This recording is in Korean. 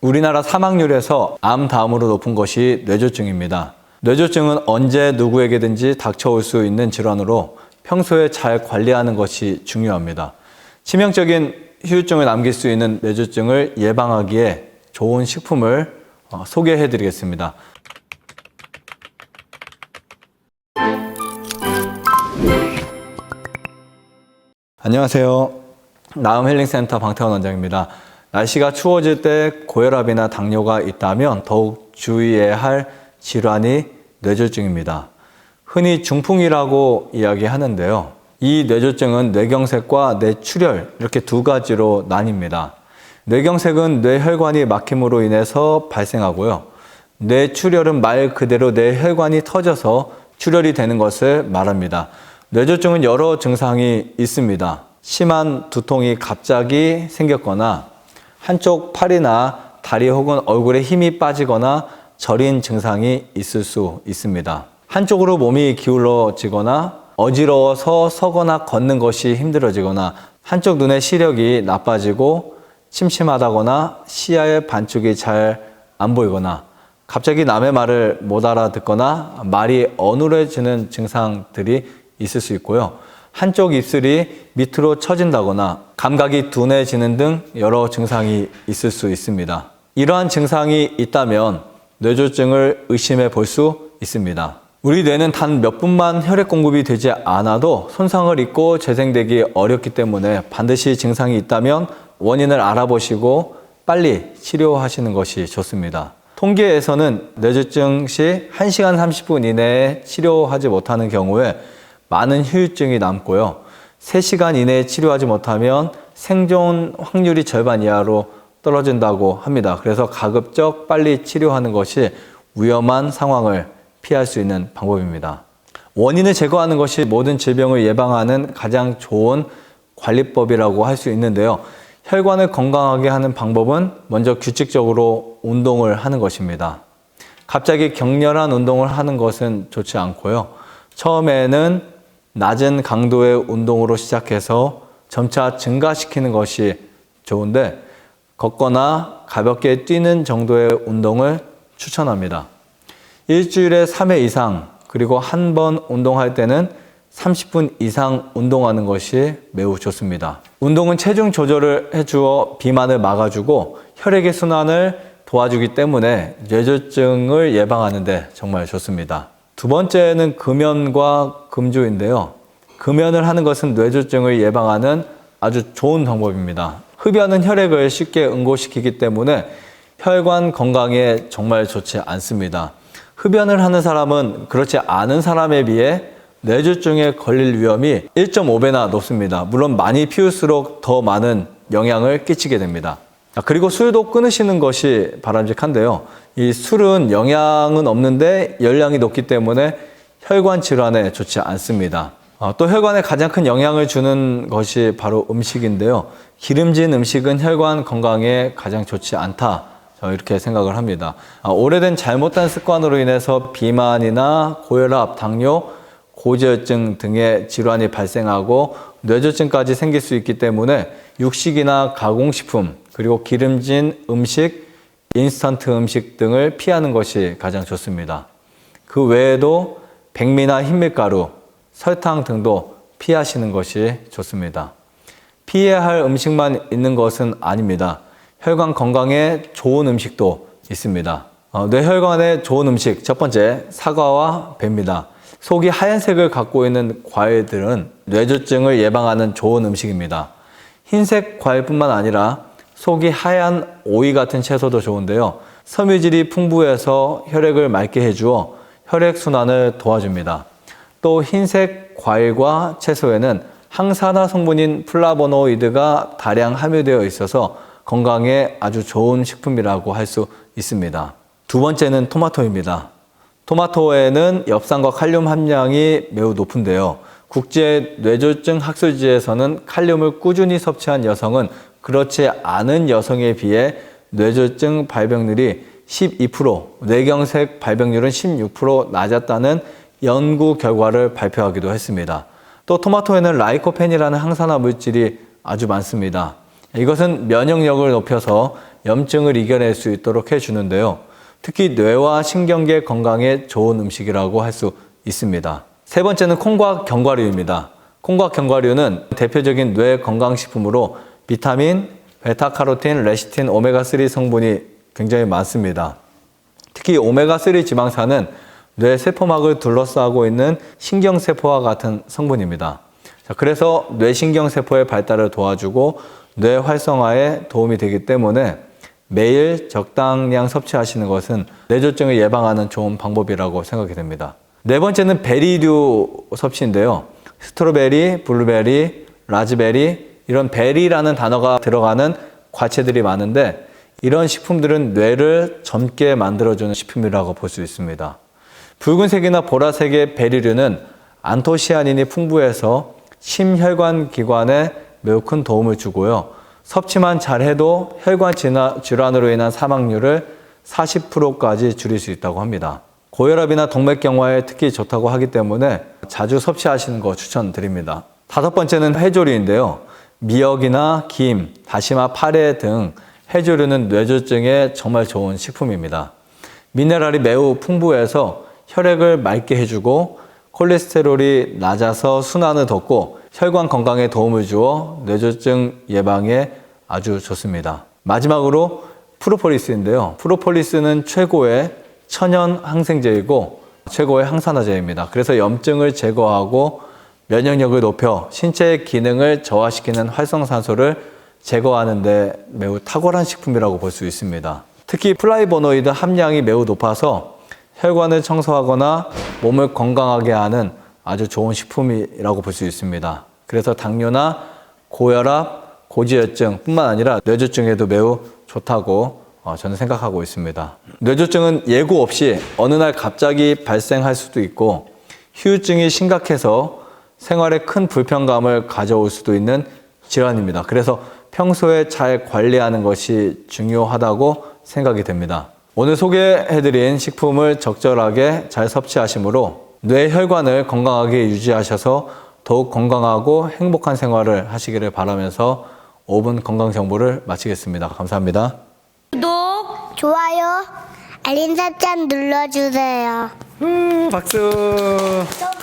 우리나라 사망률에서 암 다음으로 높은 것이 뇌졸중입니다. 뇌졸중은 언제 누구에게든지 닥쳐올 수 있는 질환으로 평소에 잘 관리하는 것이 중요합니다. 치명적인 후유증을 남길 수 있는 뇌졸중을 예방하기에 좋은 식품을 어, 소개해 드리겠습니다. 안녕하세요. 나음 힐링센터 방태원 원장입니다. 날씨가 추워질 때 고혈압이나 당뇨가 있다면 더욱 주의해야 할 질환이 뇌졸중입니다. 흔히 중풍이라고 이야기하는데요. 이 뇌졸중은 뇌경색과 뇌출혈 이렇게 두 가지로 나뉩니다. 뇌경색은 뇌혈관이 막힘으로 인해서 발생하고요. 뇌출혈은 말 그대로 뇌혈관이 터져서 출혈이 되는 것을 말합니다. 뇌졸중은 여러 증상이 있습니다. 심한 두통이 갑자기 생겼거나 한쪽 팔이나 다리 혹은 얼굴에 힘이 빠지거나 저린 증상이 있을 수 있습니다. 한쪽으로 몸이 기울어지거나 어지러워서 서거나 걷는 것이 힘들어지거나 한쪽 눈의 시력이 나빠지고 침침하다거나 시야의 반쪽이 잘 안 보이거나 갑자기 남의 말을 못 알아듣거나 말이 어눌해지는 증상들이 있을 수 있고요. 한쪽 입술이 밑으로 처진다거나 감각이 둔해지는 등 여러 증상이 있을 수 있습니다. 이러한 증상이 있다면 뇌졸중을 의심해 볼 수 있습니다. 우리 뇌는 단 몇 분만 혈액 공급이 되지 않아도 손상을 입고 재생되기 어렵기 때문에 반드시 증상이 있다면 원인을 알아보시고 빨리 치료하시는 것이 좋습니다. 통계에서는 뇌졸중 시 1시간 30분 이내에 치료하지 못하는 경우에 많은 후유증이 남고요. 3시간 이내에 치료하지 못하면 생존 확률이 절반 이하로 떨어진다고 합니다. 그래서 가급적 빨리 치료하는 것이 위험한 상황을 피할 수 있는 방법입니다. 원인을 제거하는 것이 모든 질병을 예방하는 가장 좋은 관리법이라고 할 수 있는데요. 혈관을 건강하게 하는 방법은 먼저 규칙적으로 운동을 하는 것입니다. 갑자기 격렬한 운동을 하는 것은 좋지 않고요. 처음에는 낮은 강도의 운동으로 시작해서 점차 증가시키는 것이 좋은데 걷거나 가볍게 뛰는 정도의 운동을 추천합니다. 일주일에 3회 이상 그리고 한 번 운동할 때는 30분 이상 운동하는 것이 매우 좋습니다. 운동은 체중 조절을 해주어 비만을 막아주고 혈액의 순환을 도와주기 때문에 뇌졸중을 예방하는데 정말 좋습니다. 두 번째는 금연과 금주인데요. 금연을 하는 것은 뇌졸중을 예방하는 아주 좋은 방법입니다. 흡연은 혈액을 쉽게 응고시키기 때문에 혈관 건강에 정말 좋지 않습니다. 흡연을 하는 사람은 그렇지 않은 사람에 비해 뇌졸중에 걸릴 위험이 1.5배나 높습니다. 물론 많이 피울수록 더 많은 영향을 끼치게 됩니다. 아, 그리고 술도 끊으시는 것이 바람직한데요. 이 술은 영양은 없는데 열량이 높기 때문에 혈관 질환에 좋지 않습니다. 아, 또 혈관에 가장 큰 영향을 주는 것이 바로 음식인데요. 기름진 음식은 혈관 건강에 가장 좋지 않다. 저 이렇게 생각을 합니다. 아, 오래된 잘못된 습관으로 인해서 비만이나 고혈압, 당뇨, 고지혈증 등의 질환이 발생하고 뇌졸중까지 생길 수 있기 때문에 육식이나 가공식품 그리고 기름진 음식, 인스턴트 음식 등을 피하는 것이 가장 좋습니다. 그 외에도 백미나 흰밀가루, 설탕 등도 피하시는 것이 좋습니다. 피해야 할 음식만 있는 것은 아닙니다. 혈관 건강에 좋은 음식도 있습니다. 어, 뇌혈관에 좋은 음식 첫 번째 사과와 배입니다. 속이 하얀색을 갖고 있는 과일들은 뇌졸중을 예방하는 좋은 음식입니다. 흰색 과일뿐만 아니라 속이 하얀 오이 같은 채소도 좋은데요. 섬유질이 풍부해서 혈액을 맑게 해주어 혈액 순환을 도와줍니다. 또 흰색 과일과 채소에는 항산화 성분인 플라보노이드가 다량 함유되어 있어서 건강에 아주 좋은 식품이라고 할 수 있습니다. 두 번째는 토마토입니다. 토마토에는 엽산과 칼륨 함량이 매우 높은데요. 국제 뇌졸중 학술지에서는 칼륨을 꾸준히 섭취한 여성은 그렇지 않은 여성에 비해 뇌졸중 발병률이 12%, 뇌경색 발병률은 16% 낮았다는 연구 결과를 발표하기도 했습니다. 또 토마토에는 라이코펜이라는 항산화 물질이 아주 많습니다. 이것은 면역력을 높여서 염증을 이겨낼 수 있도록 해주는데요. 특히 뇌와 신경계 건강에 좋은 음식이라고 할 수 있습니다. 세 번째는 콩과 견과류입니다. 콩과 견과류는 대표적인 뇌 건강식품으로 비타민, 베타카로틴, 레시틴, 오메가3 성분이 굉장히 많습니다. 특히 오메가3 지방산은 뇌 세포막을 둘러싸고 있는 신경세포와 같은 성분입니다. 자, 그래서 뇌신경세포의 발달을 도와주고 뇌 활성화에 도움이 되기 때문에 매일 적당량 섭취하시는 것은 뇌졸중을 예방하는 좋은 방법이라고 생각이 됩니다. 네 번째는 베리류 섭취인데요. 스트로베리, 블루베리, 라즈베리 이런 베리라는 단어가 들어가는 과채들이 많은데 이런 식품들은 뇌를 젊게 만들어주는 식품이라고 볼 수 있습니다. 붉은색이나 보라색의 베리류는 안토시아닌이 풍부해서 심혈관 기관에 매우 큰 도움을 주고요. 섭취만 잘해도 혈관 질환으로 인한 사망률을 40%까지 줄일 수 있다고 합니다. 고혈압이나 동맥경화에 특히 좋다고 하기 때문에 자주 섭취하시는 거 추천드립니다. 다섯 번째는 해조류인데요. 미역이나 김, 다시마, 파래 등 해조류는 뇌졸중에 정말 좋은 식품입니다. 미네랄이 매우 풍부해서 혈액을 맑게 해주고 콜레스테롤이 낮아서 순환을 돋고 혈관 건강에 도움을 주어 뇌졸중 예방에 아주 좋습니다. 마지막으로 프로폴리스인데요. 프로폴리스는 최고의 천연 항생제이고 최고의 항산화제입니다. 그래서 염증을 제거하고 면역력을 높여 신체의 기능을 저하시키는 활성산소를 제거하는데 매우 탁월한 식품이라고 볼 수 있습니다. 특히 플라이보노이드 함량이 매우 높아서 혈관을 청소하거나 몸을 건강하게 하는 아주 좋은 식품이라고 볼 수 있습니다. 그래서 당뇨나 고혈압, 고지혈증 뿐만 아니라 뇌졸중에도 매우 좋다고 어, 저는 생각하고 있습니다. 뇌졸중은 예고 없이 어느 날 갑자기 발생할 수도 있고 후유증이 심각해서 생활에 큰 불편감을 가져올 수도 있는 질환입니다. 그래서 평소에 잘 관리하는 것이 중요하다고 생각이 됩니다. 오늘 소개해드린 식품을 적절하게 잘 섭취하시므로 뇌 혈관을 건강하게 유지하셔서 더욱 건강하고 행복한 생활을 하시기를 바라면서 5분 건강 정보를 마치겠습니다. 감사합니다. 구독, 좋아요, 알림 설정 눌러주세요. 박수. 또